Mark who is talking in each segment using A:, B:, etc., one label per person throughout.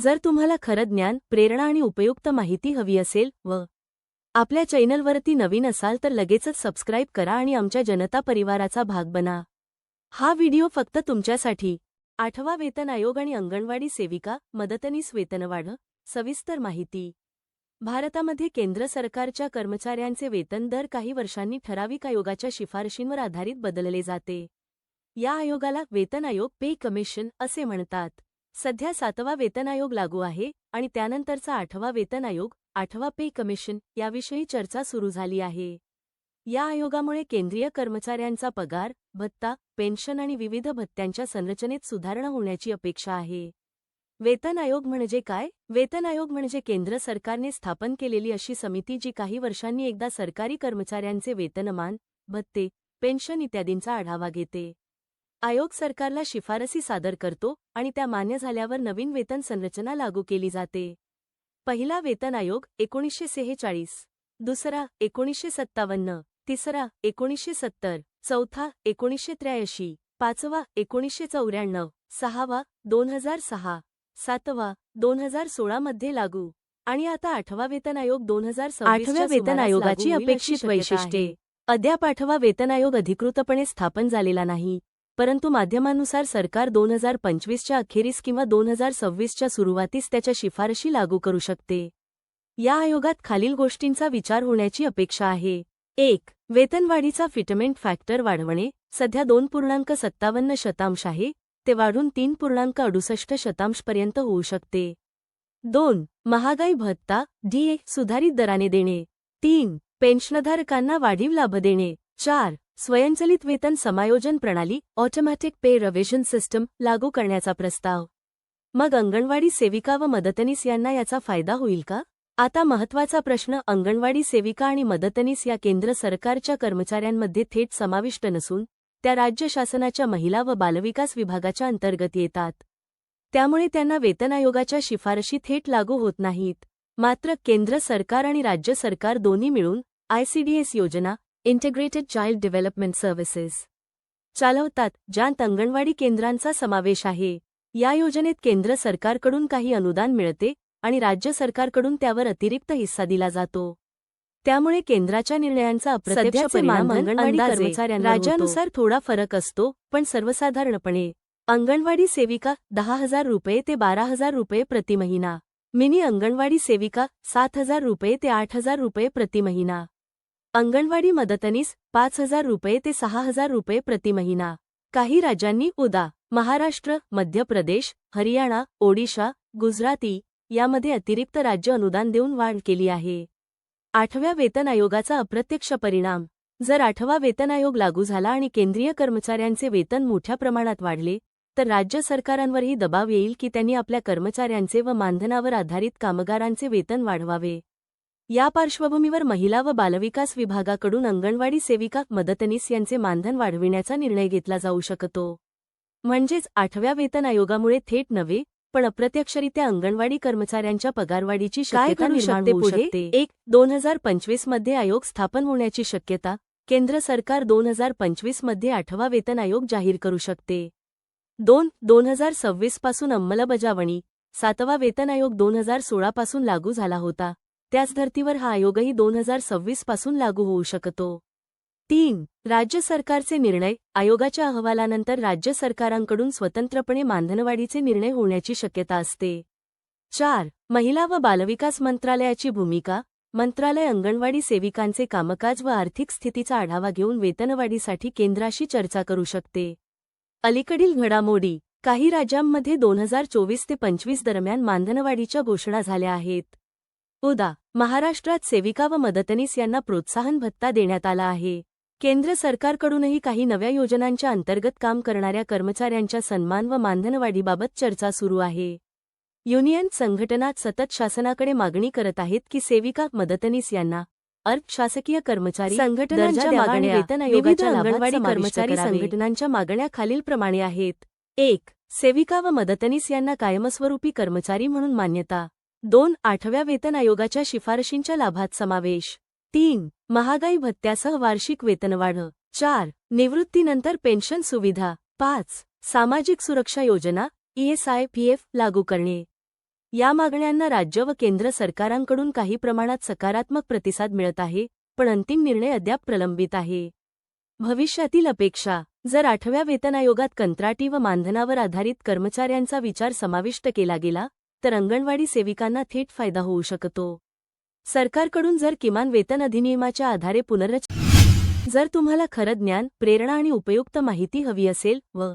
A: जर तुम्हाला खरं ज्ञान प्रेरणा आणि उपयुक्त माहिती हवी असेल व आपल्या चॅनलवरती नवीन असाल तर लगेचच सबस्क्राईब करा आणि आमच्या जनता परिवाराचा भाग बना. हा व्हिडिओ फक्त तुमच्यासाठी. आठवा वेतन आयोग आणि अंगणवाडी सेविका मदतनीस वेतनवाढ सविस्तर माहिती. भारतामध्ये केंद्र सरकारच्या कर्मचाऱ्यांचे वेतन दर काही वर्षांनी ठराविक आयोगाच्या शिफारशींवर आधारित बदलले जाते. या आयोगाला वेतन आयोग पे कमिशन असे म्हणतात. सध्या सातवा वेतन आयोग लागू आहे आणि त्यानंतरचा आठवा वेतन आयोग आठवा पे कमिशन याविषयी चर्चा सुरू झाली आहे. या आयोगामुळे केंद्रीय कर्मचाऱ्यांचा पगार भत्ता पेन्शन आणि विविध भत्त्यांच्या संरचनेत सुधारणा होण्याची अपेक्षा आहे. वेतन आयोग म्हणजे काय? वेतन आयोग म्हणजे केंद्र सरकारने स्थापन केलेली अशी समिती जी काही वर्षांनी एकदा सरकारी कर्मचाऱ्यांचे वेतनमान भत्ते पेन्शन इत्यादींचा आढावा घेते. आयोग सरकारला शिफारसी सादर करतो आणि त्या मान्य झाल्यावर नवीन वेतन संरचना लागू केली जाते. पहिला वेतन आयोग एकोणीसशे सेहेचाळीस दुसरा एकोणीसशे सत्तावन्न तिसरा एकोणीसशे सत्तर चौथा एकोणीसशे त्र्याऐंशी पाचवा एकोणीसशे चौऱ्याण्णव सहावा दोन हजार सहा सातवा दोन हजार सोळामध्ये लागू. आणि आता आठवा वेतन आयोग दोन हजार
B: आठव्या वेतन आयोगाची अपेक्षित
A: वैशिष्ट्ये. अद्याप आठवा वेतन आयोग अधिकृतपणे स्थापन झालेला नाही. परंतु माध्यमानुसार सरकार दोन हजार पंचवीसच्या अखेरीस किंवा दोन हजार सव्वीसच्या सुरुवातीस त्याच्या शिफारशी लागू करू शकते. या आयोगात खालील गोष्टींचा विचार होण्याची अपेक्षा आहे. एक वेतनवाढीचा फिटमेंट फॅक्टर वाढवणे सध्या दोन पूर्णांक सत्तावन्न शतांश आहे ते वाढून तीन पूर्णांक अडुसष्ट शतांशपर्यंत होऊ शकते. दोन महागाई भत्ता डीए सुधारित दराने देणे. तीन पेन्शनधारकांना वाढीव लाभ देणे. चार स्वयंचलित वेतन समायोजन प्रणाली ऑटोमॅटिक पे रविजन सिस्टम लागू करण्याचा प्रस्ताव. मग अंगणवाडी सेविका व मदतनीस यांना याचा फायदा होईल का? आता महत्त्वाचा प्रश्न अंगणवाडी सेविका आणि मदतनीस या केंद्र सरकारच्या कर्मचाऱ्यांमध्ये थेट समाविष्ट नसून त्या राज्य शासनाच्या महिला व बालविकास विभागाच्या अंतर्गत येतात. त्यामुळे त्यांना वेतन आयोगाच्या शिफारशी थेट लागू होत नाहीत. मात्र केंद्र सरकार आणि राज्य सरकार दोन्ही मिळून आयसीडीएस योजना इंटिग्रेटेड चाइल्ड डेव्हलपमेंट सर्व्हिसेस चालवतात ज्यात अंगणवाडी केंद्रांचा समावेश आहे. या योजनेत केंद्र सरकारकडून काही अनुदान मिळते आणि राज्य सरकारकडून त्यावर अतिरिक्त हिस्सा दिला जातो. त्यामुळे केंद्राच्या निर्णयांचा राज्यानुसार थोडा फरक असतो पण सर्वसाधारणपणे अंगणवाडी सेविका दहा हजार रुपये ते बारा हजार रुपये प्रति महिना. मिनी अंगणवाडी सेविका सात हजार रुपये ते आठ हजार रुपये प्रति महिना. अंगणवाडी मदतनीस पाच हजार रुपये ते सहा हजार रुपये प्रति महिना. काही राज्यांनी उदा महाराष्ट्र मध्य प्रदेश हरियाणा ओडिशा गुजराती यामध्ये अतिरिक्त राज्य अनुदान देऊन वाढ केली आहे. आठव्या वेतन आयोगाचा अप्रत्यक्ष परिणाम. जर आठवा वेतन आयोग लागू झाला आणि केंद्रीय कर्मचाऱ्यांचे वेतन मोठ्या प्रमाणात वाढले तर राज्य सरकारांवरही दबाव येईल की त्यांनी आपल्या कर्मचाऱ्यांचे व मानधनावर आधारित कामगारांचे वेतन वाढवावे. या पार्श्वभूमीवर महिला व बालविकास विभागाकडून अंगणवाडी सेविका मदतनीस यांचे मानधन वाढविण्याचा निर्णय घेतला जाऊ शकतो. म्हणजेच आठव्या वेतन आयोगामुळे थेट नव्हे पण अप्रत्यक्षरित्या अंगणवाडी कर्मचाऱ्यांच्या पगारवाढीची
B: काय
A: शक्यता निर्माण होऊ? शकते. एक दोन हजार पंचवीसमध्ये आयोग स्थापन होण्याची शक्यता. केंद्र सरकार दोन हजार पंचवीसमध्ये आठवा वेतन आयोग जाहीर करू शकते. दोन दोन हजार सव्वीसपासून अंमलबजावणी. सातवा वेतन आयोग दोन हजार सोळा पासून लागू झाला होता. त्याच धर्तीवर हा आयोगही दोन हजार सव्वीसपासून लागू होऊ शकतो. तीन राज्य सरकारचे निर्णय. आयोगाच्या अहवालानंतर राज्य सरकारांकडून स्वतंत्रपणे मानधनवाढीचे निर्णय होण्याची शक्यता असते. चार महिला व बालविकास मंत्रालयाची भूमिका. मंत्रालय अंगणवाडी सेविकांचे कामकाज व आर्थिक स्थितीचा आढावा घेऊन वेतनवाढीसाठी केंद्राशी चर्चा करू शकते. अलीकडील घडामोडी. काही राज्यांमध्ये दोन हजार चोवीस ते पंचवीस दरम्यान मानधनवाढीच्या घोषणा झाल्या आहेत. उदा महाराष्ट्रात सेविका व मदतनीस यांना प्रोत्साहन भत्ता देण्यात आला आहे. केंद्र सरकारकडूनही काही नव्या योजनांच्या अंतर्गत काम करणाऱ्या कर्मचाऱ्यांच्या सन्मान व मानधनवाढीबाबत चर्चा सुरू आहे. युनियन संघटना सतत शासनाकडे मागणी करत आहेत की सेविका मदतनीस यांना अर्ध शासकीय कर्मचारी
B: संघटनांच्या मागण्या,
A: वेतन आयोगाच्या अंगणवाडी
B: कर्मचारी
A: कर्मचारी
B: संघटना
A: संघटनांच्या मागण्या खालीलप्रमाणे आहेत. एक सेविका व मदतनीस यांना कायमस्वरूपी कर्मचारी म्हणून मान्यता दोन आठव्या वेतन आयोगाच्या शिफारशींच्या लाभात समावेश. तीन महागाई भत्त्यासह वार्षिक वेतनवाढ. चार निवृत्तीनंतर पेन्शन सुविधा. पाच सामाजिक सुरक्षा योजना ईएसआय पीएफ लागू करणे. या मागण्यांना राज्य व केंद्र सरकारांकडून काही प्रमाणात सकारात्मक प्रतिसाद मिळत आहे पण अंतिम निर्णय अद्याप प्रलंबित आहे. भविष्यातील अपेक्षा जर आठव्या वेतन आयोगात कंत्राटी व मानधनावर आधारित कर्मचाऱ्यांचा विचार समाविष्ट केला गेला तर अंगणवाडी सेविकांना थेट फायदा होऊ शकतो. सरकारकडून जर किमान वेतन अधिनियमाच्या आधारे पुनर्रच जर तुम्हाला खरं ज्ञान प्रेरणा आणि उपयुक्त माहिती हवी असेल व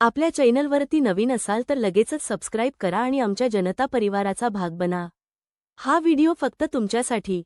A: आपल्या चॅनलवरती नवीन असाल तर लगेचच सबस्क्राईब करा आणि आमच्या जनता परिवाराचा भाग बना. हा व्हिडिओ फक्त तुमच्यासाठी